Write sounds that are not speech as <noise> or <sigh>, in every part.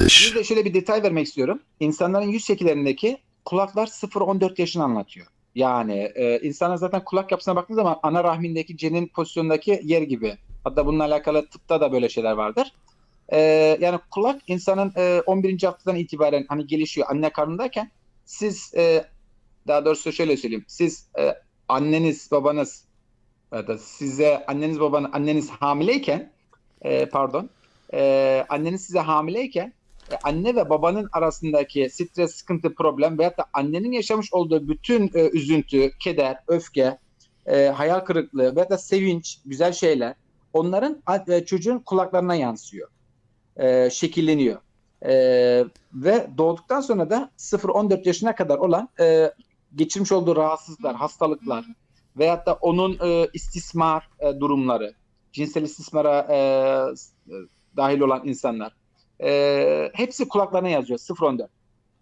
kardeş. Bir de şöyle bir detay vermek istiyorum. İnsanların yüz şekillerindeki kulaklar 0-14 yaşını anlatıyor. Yani e, insanlar zaten kulak yapısına baktığınız zaman ana rahmindeki cenin pozisyondaki yer gibi. Hatta bununla alakalı tıpta da böyle şeyler vardır. E, yani kulak insanın e, 11. haftadan itibaren hani gelişiyor anne karnındayken siz e, daha doğrusu şöyle söyleyeyim. Siz e, anneniz babanız ya da size anneniz babanız anneniz hamileyken e, pardon e, anneniz size hamileyken e, anne ve babanın arasındaki stres, sıkıntı, problem veyahut da annenin yaşamış olduğu bütün e, üzüntü, keder, öfke, e, hayal kırıklığı veyahut da sevinç, güzel şeyler onların e, çocuğun kulaklarına yansıyor. E, şekilleniyor. E, ve doğduktan sonra da 0-14 yaşına kadar olan e, geçirmiş olduğu rahatsızlıklar, hastalıklar veyahut da onun e, istismar e, durumları, cinsel istismara e, e, dahil olan insanlar e, hepsi kulaklarına yazıyor 0-14.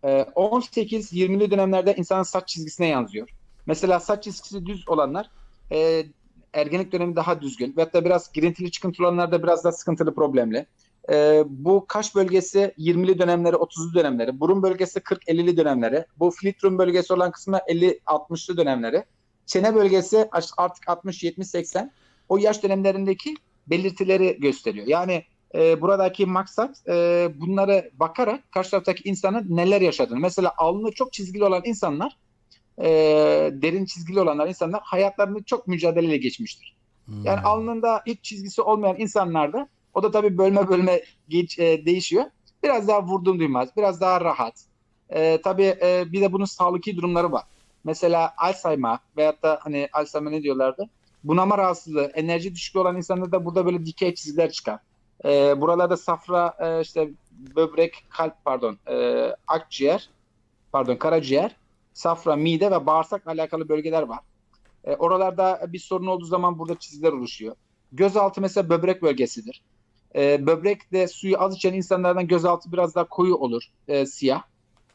E, 18-20'li dönemlerde insanın saç çizgisine yazıyor. Mesela saç çizgisi düz olanlar e, ergenlik dönemi daha düzgün veyahut da biraz girintili çıkıntılı olanlar da biraz daha sıkıntılı problemli. E, bu kaş bölgesi 20'li dönemleri, 30'lu dönemleri, burun bölgesi 40-50'li dönemleri, bu filtrum bölgesi olan kısmı 50-60'lı dönemleri, çene bölgesi artık 60, 70, 80 o yaş dönemlerindeki belirtileri gösteriyor. Yani e, buradaki maksat e, bunları bakarak karşı taraftaki insanın neler yaşadığını. Mesela alnı çok çizgili olan insanlar, e, derin çizgili olanlar insanlar hayatlarını çok mücadeleyle geçmiştir. Hmm. Yani alnında hiç çizgisi olmayan insanlarda o da tabii bölme bölme geç, e, değişiyor. Biraz daha vurdum duymaz, biraz daha rahat. E, tabii e, bir de bunun sağlıklı durumları var. Mesela Alzheimer veyahut da hani Alzheimer ne diyorlardı? Bunama rahatsızlığı, enerji düşüklüğü olan insanlarda burada böyle dikey çizgiler çıkar. E, buralarda safra, e, işte böbrek, kalp pardon, e, akciğer, pardon karaciğer, safra, mide ve bağırsakla alakalı bölgeler var. E, oralarda bir sorun olduğu zaman burada çizgiler oluşuyor. Gözaltı mesela böbrek bölgesidir. E, böbrekte suyu az içen insanlardan gözaltı biraz daha koyu olur, e, siyah.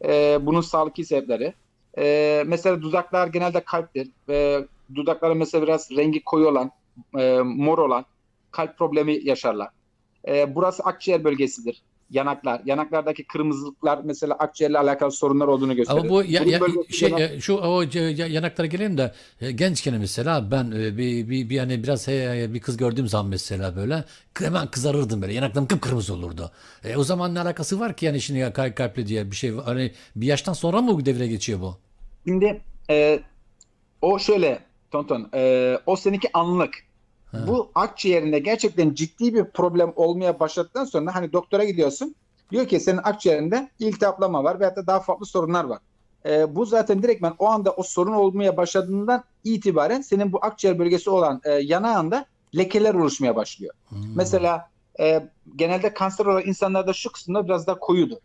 E, bunun sağlıklı sebepleri. E, mesela dudaklar genelde kalptir. E, dudakların mesela biraz rengi koyu olan, e, mor olan kalp problemi yaşarlar. E, burası akciğer bölgesidir. Yanaklar. Yanaklardaki kırmızılıklar mesela akciğerle alakalı sorunlar olduğunu gösteriyor. Ama bu ya, ya- şey de- e, şu o ya- yanaklara gelelim de e, gençken mesela ben e, bir, bir, bir hani biraz he, bir kız gördüğüm zaman mesela böyle hemen kızarırdım böyle yanaklarım kıpkırmızı olurdu. E, o zaman ne alakası var ki yani şimdi kalp kalpli diye bir şey hani bir yaştan sonra mı bu devre geçiyor bu? Şimdi e, o şöyle Tonton, e, o seninki anlık. Ha. Bu akciğerinde gerçekten ciddi bir problem olmaya başladıktan sonra hani doktora gidiyorsun. Diyor ki senin akciğerinde iltihaplama var veyahut da daha farklı sorunlar var. E, bu zaten direktmen o anda o sorun olmaya başladığından itibaren senin bu akciğer bölgesi olan e, yanağında lekeler oluşmaya başlıyor. Hmm. Mesela e, genelde kanser olan insanlarda şu kısımda biraz daha koyudur.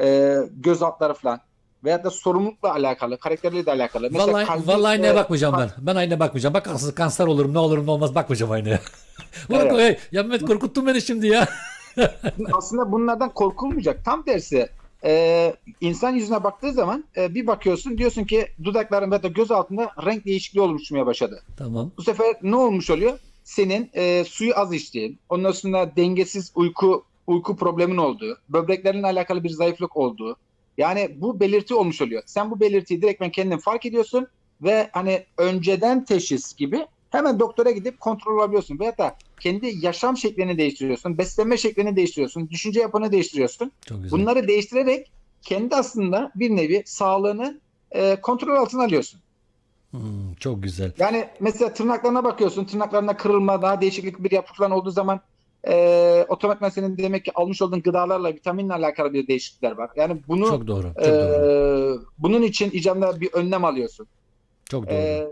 E, göz altları falan. Veyahut da sorumlulukla alakalı, karakterle de alakalı. Mesela Vallahi, kalbi, vallahi e, aynaya bakmayacağım kan- ben. Ben aynaya bakmayacağım. Bak asıl kanser olurum ne olurum ne olmaz bakmayacağım aynaya. <laughs> Ulan Evet. hey, ya Mehmet korkuttun beni şimdi ya. <laughs> Aslında bunlardan korkulmayacak. Tam tersi. E, insan yüzüne baktığı zaman e, bir bakıyorsun diyorsun ki dudakların ve da göz altında renk değişikliği oluşmaya başladı. tamam. Bu sefer ne olmuş oluyor? Senin e, suyu az içtiğin, ondan sonra dengesiz uyku uyku problemin olduğu, böbreklerinle alakalı bir zayıflık olduğu. Yani bu belirti olmuş oluyor. Sen bu belirtiyi direktmen kendin fark ediyorsun ve hani önceden teşhis gibi hemen doktora gidip kontrol alabiliyorsun. Veyahut da kendi yaşam şeklini değiştiriyorsun, beslenme şeklini değiştiriyorsun, düşünce yapını değiştiriyorsun. Çok güzel. Bunları değiştirerek kendi aslında bir nevi sağlığını e, kontrol altına alıyorsun. Hmm, çok güzel. Yani mesela tırnaklarına bakıyorsun. Tırnaklarında kırılma, daha değişiklik bir yapı falan olduğu zaman e, otomatikman senin demek ki almış olduğun gıdalarla, vitaminle alakalı bir değişiklikler var. Yani bunu Çok doğru. Çok e, doğru. bunun için icabında bir önlem alıyorsun. Çok doğru. E,